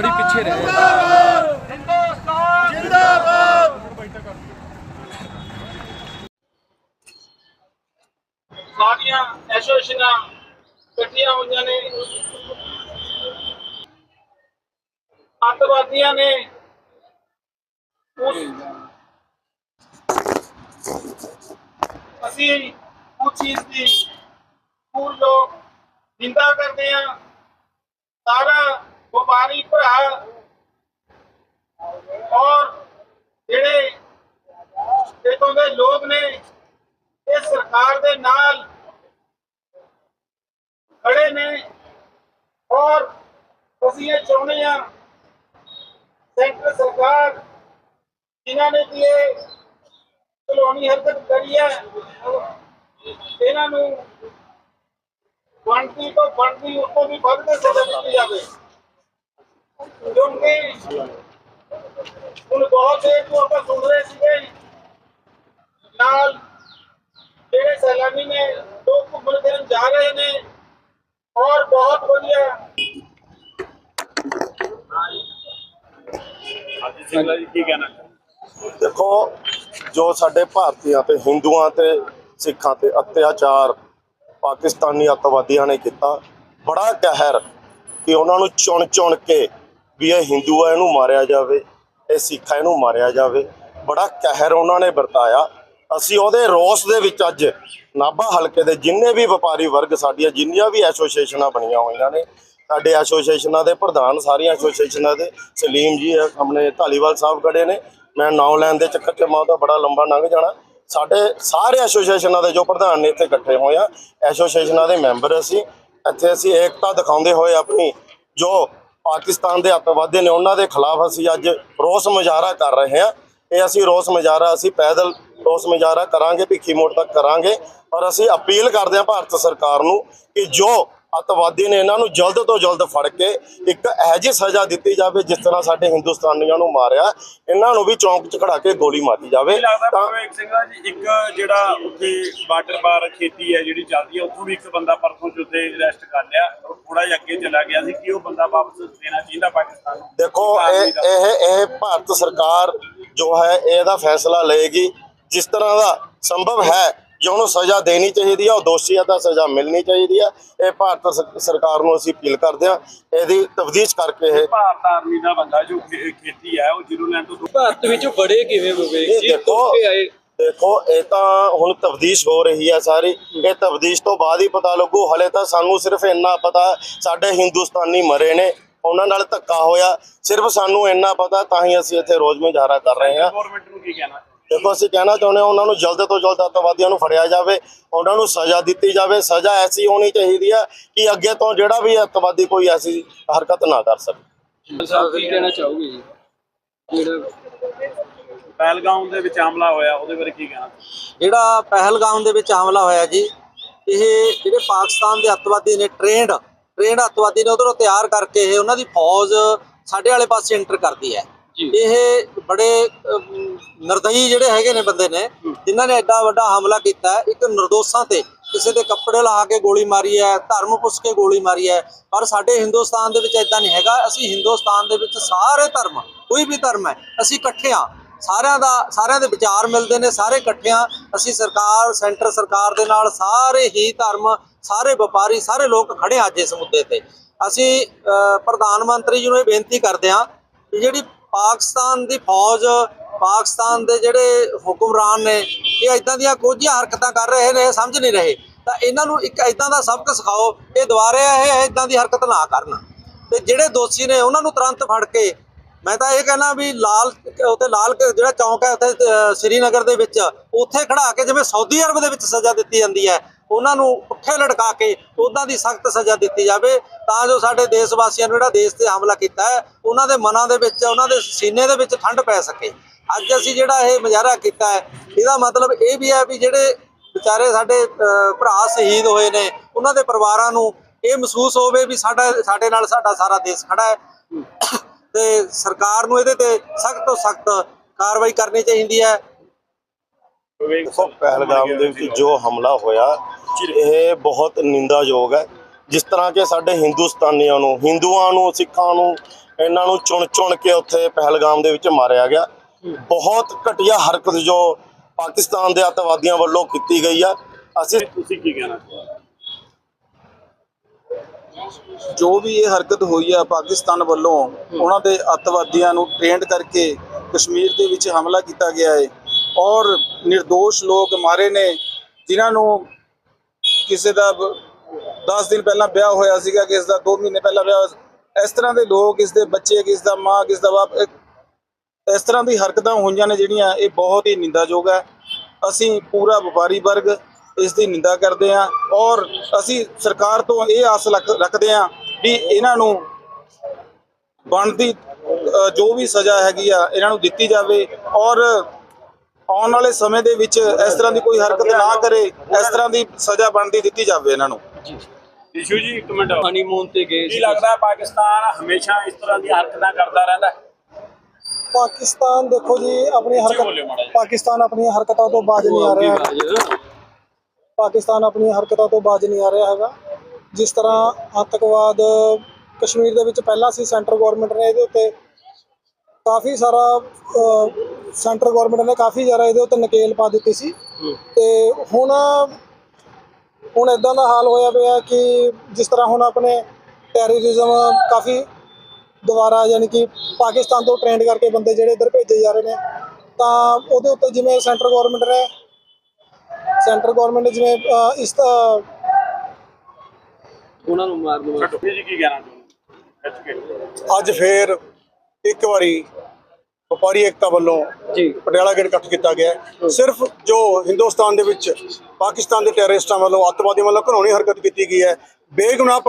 ਥੋੜੀ ਪਿੱਛੇ ਰਹਿ। ਹਿੰਦੁਸਤਾਨ ਜਿੰਦਾਬਾਦ। ਸਾਡੀਆਂ ਐਸੋਸੀਏਸ਼ਨਾਂ ਇਕੱਠੀਆਂ ਹੋਈਆਂ ਨੇ। ਅੱਤਵਾਦੀਆਂ ਨੇ ਉਸ ਅਸੀਂ ਉਸ ਚੀਜ਼ ਦੀ ਪੂਰੋ ਨਿੰਦਾ ਕਰਦੇ ਹਾਂ। ਸਾਰਾ ਵਪਾਰੀ ਭਰਾ ਔਰ ਜਿਹੜੇ ਇਥੋਂ ਦੇ ਲੋਕ ਨੇ, ਇਹ ਸਰਕਾਰ ਦੇ ਨਾਲ ਖੜੇ ਨੇ ਔਰ ਅਸੀਂ ਇਹ ਚਾਹੁੰਦੇ ਹਾਂ ਸੈਂਟਰ ਸਰਕਾਰ ਜਿਨ੍ਹਾਂ ਨੇ ਕਿ ਇਹ ਕਲੋਨੀ ਹਰਕਤ ਕਰੀ ਹੈ, ਇਹਨਾਂ ਨੂੰ ਬਣਤੀ ਤੋਂ ਬਣਤੀ ਉੱਤੋਂ ਵੀ ਵੱਧ ਕੇ ਸਜ਼ਾ ਦਿੱਤੀ ਜਾਵੇ। ਕਿਉਂਕਿ ਹੁਣ ਬਹੁਤ ਦੇਰ ਤੋਂ ਆਪਾਂ ਸੁਣ ਰਹੇ ਸੀਗੇ ਨਾਲ ਜਿਹੜੇ ਸੈਲਾਨੀ ਨੇ ਲੋਕ ਘੁੰਮਣ ਫਿਰਨ ਜਾ ਰਹੇ ਨੇ ਔਰ ਬਹੁਤ ਵਧੀਆ। ਹਾਂਜੀ ਸਿੰਘਲਾ ਜੀ ਕੀ ਕਹਿਣਾ? ਦੇਖੋ ਜੋ ਸਾਡੇ ਭਾਰਤੀਆਂ ਤੇ ਹਿੰਦੂਆਂ ਤੇ ਸਿੱਖਾਂ ਤੇ ਅਤਿਆਚਾਰ ਪਾਕਿਸਤਾਨੀ ਅੱਤਵਾਦੀਆਂ ਨੇ ਕੀਤਾ ਬੜਾ ਕਹਿਰ ਕਿ ਉਹਨਾਂ ਨੂੰ ਚੁਣ ਚੁਣ ਕੇ ਵੀ ਇਹ ਹਿੰਦੂ ਆ ਇਹਨੂੰ ਮਾਰਿਆ ਜਾਵੇ, ਇਹ ਸਿੱਖ ਆ ਇਹਨੂੰ ਮਾਰਿਆ ਜਾਵੇ। ਬੜਾ ਕਹਿਰ ਉਹਨਾਂ ਨੇ ਵਰਤਾਇਆ। ਅਸੀਂ ਉਹਦੇ ਰੋਸ ਦੇ ਵਿੱਚ ਅੱਜ ਨਾਭਾ ਹਲਕੇ ਦੇ ਜਿੰਨੇ ਵੀ ਵਪਾਰੀ ਵਰਗ ਸਾਡੀਆਂ ਜਿੰਨੀਆਂ ਵੀ ਐਸੋਸੀਏਸ਼ਨਾਂ ਬਣੀਆਂ ਹੋਈਆਂ ਨੇ, ਸਾਡੇ ਐਸੋਸੀਏਸ਼ਨਾਂ ਦੇ ਪ੍ਰਧਾਨ ਸਾਰੀਆਂ ਐਸੋਸੀਏਸ਼ਨਾਂ ਦੇ, ਸਲੀਮ ਜੀ ਆਪਣੇ ਢਾਲੀਵਾਲ ਸਾਹਿਬ ਖੜੇ ਨੇ। ਮੈਂ ਨਾਮ ਲੈਣ ਦੇ ਚੱਕਰ 'ਚ ਮੈਂ ਉਹਦਾ ਬੜਾ ਲੰਬਾ ਲੰਘ ਜਾਣਾ। ਸਾਡੇ ਸਾਰੇ ਐਸੋਸੀਏਸ਼ਨਾਂ ਦੇ ਜੋ ਪ੍ਰਧਾਨ ਨੇ ਇੱਥੇ ਇਕੱਠੇ ਹੋਏ ਆ, ਐਸੋਸੀਏਸ਼ਨਾਂ ਦੇ ਮੈਂਬਰ ਅਸੀਂ, ਇੱਥੇ ਅਸੀਂ ਏਕਤਾ ਦਿਖਾਉਂਦੇ ਹੋਏ ਆਪਣੀ ਜੋ ਪਾਕਿਸਤਾਨ ਦੇ ਅੱਤਵਾਦੀ ਨੇ ਉਹਨਾਂ ਦੇ ਖਿਲਾਫ ਅਸੀਂ ਅੱਜ ਰੋਸ ਮੁਜ਼ਾਹਰਾ ਕਰ ਰਹੇ ਹਾਂ। ਇਹ ਅਸੀਂ ਰੋਸ ਮੁਜ਼ਾਹਰਾ, ਅਸੀਂ ਪੈਦਲ ਰੋਸ ਮੁਜ਼ਾਹਰਾ ਕਰਾਂਗੇ, ਭਿੱਖੀ ਮੋੜ ਤੱਕ ਕਰਾਂਗੇ। ਔਰ ਅਸੀਂ ਅਪੀਲ ਕਰਦੇ ਹਾਂ ਭਾਰਤ ਸਰਕਾਰ ਨੂੰ ਕਿ ਜੋ ਅੱਤਵਾਦੀ ਨੇ ਇਹਨਾਂ ਨੂੰ ਜਲਦ ਤੋਂ ਜਲਦ ਫੜ ਕੇ ਇੱਕ ਇਹੋ ਜਿਹੀ ਸਜ਼ਾ ਦਿੱਤੀ ਜਾਵੇ ਜਿਸ ਤਰ੍ਹਾਂ ਸਾਡੇ ਹਿੰਦੁਸਤਾਨੀਆਂ ਨੂੰ ਮਾਰਿਆ। ਇਹਨਾਂ ਨੂੰ ਵੀ ਚੌਂਕ 'ਚ ਖੜਾ ਕੇ ਗੋਲੀ ਮਾਰੀ ਜਾਵੇ। ਤਾਂ ਭਗਵੰਤ ਸਿੰਘਲਾ ਜੀ ਇੱਕ ਜਿਹੜਾ ਉੱਥੇ ਬਾਰਡਰ ਬਾਰ ਖੇਤੀ ਹੈ ਜਿਹੜੀ ਚੱਲਦੀ ਹੈ ਉੱਥੋਂ ਵੀ ਇੱਕ ਬੰਦਾ ਪਰਸੋਂ ਚੁੱਤੇ ਅਰੈਸਟ ਕਰ ਲਿਆ। ਥੋੜਾ ਜਿਹਾ ਅੱਗੇ ਚਲਾ ਗਿਆ ਸੀ। ਕਿ ਉਹ ਬੰਦਾ ਵਾਪਸ ਦੇਣਾ ਚਾਹੀਦਾ ਪਾਕਿਸਤਾਨ ਨੂੰ? ਦੇਖੋ। ਇਹ ਇਹ ਭਾਰਤ ਸਰਕਾਰ ਜੋ ਹੈ ਇਹਦਾ ਫੈਸਲਾ ਲਏਗੀ। ਜਿਸ ਤਰ੍ਹਾਂ ਦਾ ਸੰਭਵ ਹੈ ਜੋ ਉਹਨੂੰ ਸਜ਼ਾ ਦੇਣੀ ਚਾਹੀਦੀ ਹੈ ਉਹ ਦੋਸ਼ੀ ਹੈ ਤਾਂ ਸਜ਼ਾ ਮਿਲਣੀ ਚਾਹੀਦੀ ਹੈ ਇਹ ਭਾਰਤ ਸ- ਸਰਕਾਰ ਨੂੰ ਅਸੀਂ ਅਪੀਲ ਕਰਦੇ ਹਾਂ ਇਹਦੀ ਤਫਤੀਸ਼ ਕਰਕੇ ਇਹ ਭਾਰਤ ਆਰਮੀ ਦਾ ਬੰਦਾ ਜੋ ਖੇ- ਖੇਤੀ ਹੈ ਉਹ ਜ਼ੀਰੋਲੈਂਡ ਤੋਂ ਭਾਰਤ ਵਿੱਚ ਬੜੇ ਕਿਵੇਂ ਵਿਵੇਕ ਇਹ ਜੀ? ਦੇਖੋ ਆਏ। ਦੇਖੋ ਇਹ ਤਾਂ ਹੁਣ ਤਫਤੀਸ਼ ਹੋ ਰਹੀ ਹੈ ਸਾਰੀ। ਇਹ ਤਫਤੀਸ਼ ਤੋਂ ਬਾਅਦ ਹੀ ਪਤਾ ਲੱਗੂ ਹਲੇ ਤਾਂ ਸਾਨੂੰ ਸਿਰਫ ਇੰਨਾ ਪਤਾ ਸਾਡੇ ਹਿੰਦੁਸਤਾਨੀ ਮਰੇ ਨੇ ਉਹਨਾਂ ਨਾਲ ਧੱਕਾ ਹੋਇਆ। ਸਿਰਫ ਸਾਨੂੰ ਇੰਨਾ ਪਤਾ ਤਾਂ ਹੀ ਅਸੀਂ ਇੱਥੇ ਰੋਜ਼ ਮੁਜ਼ਾਹਰਾ ਕਰ ਰਹੇ ਹਾਂ ਗਵਰਨਮੈਂਟ ਨੂੰ ਕੀ ਕਹਿਣਾ? ਦੇਖੋ ਅਸੀਂ ਕਹਿਣਾ ਚਾਹੁੰਦੇ ਹਾਂ ਉਹਨਾਂ ਨੂੰ ਜਲਦ ਤੋਂ ਜਲਦ ਅੱਤਵਾਦੀਆਂ ਨੂੰ ਫੜਿਆ ਜਾਵੇ ਉਹਨਾਂ ਨੂੰ ਸਜ਼ਾ ਦਿੱਤੀ ਜਾਵੇ। ਸਜ਼ਾ ਐਸੀ ਹੋਣੀ ਚਾਹੀਦੀ ਹੈ ਕਿ ਅੱਗੇ ਤੋਂ ਜਿਹੜਾ ਵੀ ਅੱਤਵਾਦੀ ਕੋਈ ਐਸੀ ਹਰਕਤ ਨਾ ਕਰ ਸਕੇ। ਸਾਹਿਬ ਕੀ ਕਹਿਣਾ ਚਾਹੋਗੇ ਜੀ? ਜਿਹੜਾ ਪਹਿਲਗਾਮ ਦੇ ਵਿੱਚ ਹਮਲਾ ਹੋਇਆ ਉਹਦੇ ਬਾਰੇ ਕੀ ਕਹਿਣਾ? ਜਿਹੜਾ ਪਹਿਲਗਾਮ ਦੇ ਵਿੱਚ ਹਮਲਾ ਹੋਇਆ ਜੀ ਇਹ ਜਿਹੜੇ ਪਾਕਿਸਤਾਨ ਦੇ ਅੱਤਵਾਦੀ ਨੇ ਟ੍ਰੇਨਡ ਟ੍ਰੇਨਡ ਅੱਤਵਾਦੀ ਨੇ ਉਧਰੋਂ ਤਿਆਰ ਕਰਕੇ ਇਹ ਉਹਨਾਂ ਦੀ ਫੌਜ ਸਾਡੇ ਵਾਲੇ ਪਾਸੇ ਐਂਟਰ ਕਰਦੀ ਹੈ। ਇਹ ਬੜੇ ਨਿਰਦਈ ਜਿਹੜੇ ਹੈਗੇ ਨੇ ਬੰਦੇ ਨੇ ਜਿਨ੍ਹਾਂ ਨੇ ਐਡਾ ਵੱਡਾ ਹਮਲਾ ਕੀਤਾ ਇੱਕ ਨਿਰਦੋਸ਼ਾਂ ਤੇ ਕਿਸੇ ਦੇ ਕੱਪੜੇ ਲਾ ਕੇ ਗੋਲੀ ਮਾਰੀ ਹੈ ਧਰਮ ਪੁੱਛ ਕੇ ਗੋਲੀ ਮਾਰੀ ਹੈ ਪਰ ਸਾਡੇ ਹਿੰਦੁਸਤਾਨ ਦੇ ਵਿੱਚ ਐਦਾਂ ਨਹੀਂ ਹੈਗਾ। ਅਸੀਂ ਹਿੰਦੁਸਤਾਨ ਦੇ ਵਿੱਚ ਸਾਰੇ ਧਰਮ ਕੋਈ ਵੀ ਧਰਮ ਹੈ ਅਸੀਂ ਇਕੱਠੇ ਹਾਂ। ਸਾਰਿਆਂ ਦਾ ਸਾਰਿਆਂ ਦੇ ਵਿਚਾਰ ਮਿਲਦੇ ਨੇ ਸਾਰੇ ਇਕੱਠੇ ਹਾਂ। ਅਸੀਂ ਸਰਕਾਰ ਸੈਂਟਰ ਸਰਕਾਰ ਦੇ ਨਾਲ ਸਾਰੇ ਹੀ ਧਰਮ ਸਾਰੇ ਵਪਾਰੀ ਸਾਰੇ ਲੋਕ ਖੜੇ ਅੱਜ ਇਸ ਮੁੱਦੇ ਤੇ। ਅਸੀਂ ਪ੍ਰਧਾਨ ਮੰਤਰੀ ਜੀ ਨੂੰ ਇਹ ਬੇਨਤੀ ਕਰਦੇ ਹਾਂ ਕਿ ਜਿਹੜੀ ਪਾਕਿਸਤਾਨ ਦੀ ਫੌਜ, ਪਾਕਿਸਤਾਨ ਦੇ ਜਿਹੜੇ ਹੁਕਮਰਾਨ ਨੇ, ਇਹ ਇਦਾਂ ਦੀਆਂ ਕੋਝੀਆਂ ਹਰਕਤਾਂ ਕਰ ਰਹੇ ਨੇ, ਇਹ ਸਮਝ ਨਹੀਂ ਰਹੇ। ਤਾਂ ਇਹਨਾਂ ਨੂੰ ਇੱਕ ਇਦਾਂ ਦਾ ਸਬਕ ਸਿਖਾਓ, ਇਹ ਦੁਬਾਰੇ ਇਹ ਇਦਾਂ ਦੀ ਹਰਕਤ ਨਾ ਕਰਨ। ਤੇ ਜਿਹੜੇ ਦੋਸ਼ੀ ਨੇ, ਉਹਨਾਂ ਨੂੰ ਤੁਰੰਤ ਫੜ ਕੇ, ਮੈਂ ਤਾਂ ਇਹ ਕਹਿਣਾ ਵੀ ਲਾਲ ਉੱਤੇ ਲਾਲ ਕਿ- ਜਿਹੜਾ ਚੌਂਕ ਹੈ, ਉੱਥੇ ਸ਼੍ਰੀਨਗਰ ਦੇ ਵਿੱਚ, ਉੱਥੇ ਖੜਾ ਕੇ ਜਿਵੇਂ ਸਾਊਦੀ ਅਰਬ ਦੇ ਵਿੱਚ ਸਜ਼ਾ ਦਿੱਤੀ ਜਾਂਦੀ ਹੈ। ਉਹਨਾਂ ਨੂੰ ਉੱਥੇ ਲਟਕਾ ਕੇ ਉਦਾਂ ਦੀ ਸਖਤ ਸਜ਼ਾ ਦਿੱਤੀ ਜਾਵੇ, ਤਾਂ ਜੋ ਸਾਡੇ ਦੇਸ਼ ਵਾਸੀਆਂ ਨੂੰ ਜਿਹੜਾ ਦੇਸ਼ ਤੇ ਹਮਲਾ ਕੀਤਾ ਹੈ, ਉਹਨਾਂ ਦੇ ਮਨਾਂ ਦੇ ਵਿੱਚ, ਉਹਨਾਂ ਦੇ ਸੀਨੇ ਦੇ ਵਿੱਚ ਠੰਡ ਪੈ ਸਕੇ। ਅੱਜ ਅਸੀਂ ਜਿਹੜਾ ਇਹ ਮੁਜ਼ਾਹਰਾ ਕੀਤਾ ਹੈ, ਇਹਦਾ ਮਤਲਬ ਇਹ ਵੀ ਹੈ ਵੀ ਜਿਹੜੇ ਵਿਚਾਰੇ ਸਾਡੇ ਭਰਾ ਸ਼ਹੀਦ ਹੋਏ ਨੇ, ਉਹਨਾਂ ਦੇ ਪਰਿਵਾਰਾਂ ਨੂੰ ਇਹ ਮਹਿਸੂਸ ਹੋਵੇ ਵੀ ਸਾਡਾ, ਸਾਡੇ ਨਾਲ ਸਾਡਾ ਸਾਰਾ ਦੇਸ਼ ਖੜਾ ਹੈ। ਤੇ ਸਰਕਾਰ ਨੂੰ ਇਹਦੇ ਤੇ ਸਖਤ ਤੋਂ ਸਖਤ ਕਾਰਵਾਈ ਕਰਨੀ ਚਾਹੀਦੀ ਹੈ। ਦੇਖੋ ਪਹਿਲਗਾਮ ਦੇ ਵਿੱਚ ਜੋ ਹਮਲਾ ਹੋਇਆ ਇਹ ਬਹੁਤ ਨਿੰਦਾਯੋਗ ਹੈ। ਜਿਸ ਤਰ੍ਹਾਂ ਕਿ ਸਾਡੇ ਹਿੰਦੁਸਤਾਨੀਆਂ ਨੂੰ ਹਿੰਦੂਆਂ ਨੂੰ ਸਿੱਖਾਂ ਨੂੰ ਇਹਨਾਂ ਨੂੰ ਚੁਣ ਚੁਣ ਕੇ ਉੱਥੇ ਪਹਿਲਗਾਮ ਦੇ ਵਿੱਚ ਮਾਰਿਆ ਗਿਆ। ਬਹੁਤ ਘਟੀਆ ਹਰਕਤ ਜੋ ਪਾਕਿਸਤਾਨ ਦੇ ਅੱਤਵਾਦੀਆਂ ਵੱਲੋਂ ਕੀਤੀ ਗਈ ਆ ਅਸੀਂ ਤੁਸੀਂ ਕੀ ਕਹਿਣਾ ਜੋ ਵੀ ਇਹ ਹਰਕਤ ਹੋਈ ਆ ਪਾਕਿਸਤਾਨ ਵੱਲੋਂ ਉਹਨਾਂ ਦੇ ਅੱਤਵਾਦੀਆਂ ਨੂੰ ਟ੍ਰੇਨਡ ਕਰਕੇ ਕਸ਼ਮੀਰ ਦੇ ਵਿੱਚ ਹਮਲਾ ਕੀਤਾ ਗਿਆ ਹੈ। ਔਰ નિર્ਦੋਸ਼ ਲੋਕ ਮਾਰੇ ਨੇ ਜਿਨ੍ਹਾਂ ਨੂੰ ਕਿਸੇ ਦਾ 10 ਦਿਨ ਪਹਿਲਾਂ ਵਿਆਹ ਹੋਇਆ ਸੀਗਾ, ਕਿਸ ਦਾ 2 ਮਹੀਨੇ ਪਹਿਲਾਂ ਵਿਆਹ ਹੋਇਆ ਇਸ ਤਰ੍ਹਾਂ ਦੇ ਲੋਕ, ਇਸ ਦੇ ਬੱਚੇ, ਕਿਸ ਦਾ ਮਾਂ, ਕਿਸ ਦਾ ਬਾਪ ਇਸ ਤਰ੍ਹਾਂ ਦੀ ਹਰਕਤਾਂ ਹੋਈਆਂ ਨੇ ਜਿਹੜੀਆਂ ਇਹ ਬਹੁਤ ਹੀ ਨਿੰਦਾਯੋਗ ਹੈ। ਅਸੀਂ ਪੂਰਾ ਵਪਾਰੀ ਵਰਗ ਇਸ ਦੀ ਨਿੰਦਾ ਕਰਦੇ ਹਾਂ ਔਰ ਅਸੀਂ ਸਰਕਾਰ ਤੋਂ ਇਹ ਆਸ ਰੱਖ- ਰੱਖਦੇ ਹਾਂ ਵੀ ਇਹਨਾਂ ਨੂੰ ਬਣਦੀ ਜੋ ਵੀ ਸਜ਼ਾ ਹੈਗੀ ਆ, ਇਹਨਾਂ ਨੂੰ ਦਿੱਤੀ ਜਾਵੇ ਔਰ ਆਉਣ ਵਾਲੇ ਸਮੇਂ ਦੇ ਵਿੱਚ ਇਸ ਤਰ੍ਹਾਂ ਦੀ ਕੋਈ ਹਰਕਤ ਨਾ ਕਰੇ ਇਸ ਤਰ੍ਹਾਂ ਦੀ ਸਜ਼ਾ ਬਣਦੀ ਦਿੱਤੀ ਜਾਵੇ ਇਹਨਾਂ ਨੂੰ ਇਸ਼ੂ ਜੀ ਇੱਕ ਮਿੰਟ ਹਨੀਮੂਨ ਤੇ ਗਏ ਕੀ ਲੱਗਦਾ ਹੈ ਪਾਕਿਸਤਾਨ ਹਮੇਸ਼ਾ ਇਸ ਤਰ੍ਹਾਂ ਦੀਆਂ ਹਰਕਤਾਂ ਕਰਦਾ ਰਹਿੰਦਾ ਹੈ? ਪਾਕਿਸਤਾਨ ਦੇਖੋ ਜੀ ਆਪਣੀ ਹਰਕਤ। ਪਾਕਿਸਤਾਨ ਆਪਣੀਆਂ ਹਰਕਤਾਂ ਤੋਂ ਬਾਜ ਨਹੀਂ ਆ ਰਿਹਾ। ਪਾਕਿਸਤਾਨ ਆਪਣੀਆਂ ਹਰਕਤਾਂ ਤੋਂ ਬਾਜ ਨਹੀਂ ਆ ਰਿਹਾ ਹੈਗਾ ਜਿਸ ਤਰ੍ਹਾਂ ਆਤੰਕਵਾਦ ਕਸ਼ਮੀਰ ਦੇ ਵਿੱਚ ਪਹਿਲਾਂ ਸੀ ਸੈਂਟਰ ਗਵਰਨਮੈਂਟ ਨੇ ਇਹਦੇ ਉੱਤੇ ਕਾਫੀ ਸਾਰਾ ਸੈਂਟਰ ਗਵਰਨਮੈਂਟ ਨੇ ਕਾਫੀ ਜ਼ਿਆਦਾ ਇਹਦੇ ਉੱਤੇ ਨਕੇਲ ਪਾ ਦਿੱਤੀ ਸੀ। ਤੇ ਹੁਣ ਹੁਣ ਇਦਾਂ ਦਾ ਹਾਲ ਹੋਇਆ ਪਿਆ ਕਿ ਜਿਸ ਤਰ੍ਹਾਂ ਹੁਣ ਆਪਣੇ ਟੈਰਰਿਜ਼ਮ ਕਾਫੀ ਦੁਬਾਰਾ ਯਾਨੀ ਕਿ ਪਾਕਿਸਤਾਨ ਤੋਂ ਟ੍ਰੇਨਡ ਕਰਕੇ ਬੰਦੇ ਜਿਹੜੇ ਇੱਧਰ ਭੇਜੇ ਜਾ ਰਹੇ ਨੇ ਤਾਂ ਉਹਦੇ ਉੱਤੇ ਜਿਵੇਂ ਸੈਂਟਰ ਗਵਰਨਮੈਂਟ ਨੇ ਸੈਂਟਰ ਗਵਰਨਮੈਂਟ ਨੇ ਜਿਵੇਂ ਇਸ ਅਹ, ਉਹਨਾਂ ਨੂੰ ਮਾਰ ਦੋ ਛੱਡੋ ਜੀ ਕੀ ਕਹਿਣਾ ਚਾਹੁੰਦੇ ਖਿੱਚ ਕੇ ਅੱਜ ਫੇਰ ਇੱਕ ਵਾਰੀ ਵਪਾਰੀ ਏਕਤਾ ਵੱਲੋਂ ਜੀ ਪਟਿਆਲਾ ਗੇਟ ਇਕੱਠ ਕੀਤਾ ਗਿਆ। ਸਿਰਫ ਜੋ ਹਿੰਦੁਸਤਾਨ ਦੇ ਵਿੱਚ ਪਾਕਿਸਤਾਨ ਦੇ ਟੈਰਰਿਸਟਾਂ ਵੱਲੋਂ ਅੱਤਵਾਦੀਆਂ ਵੱਲੋਂ ਘਿਨੌਣੀ ਹਰਕਤ ਕੀਤੀ ਗਈ ਹੈ ਬੇਗੁਨਾਹ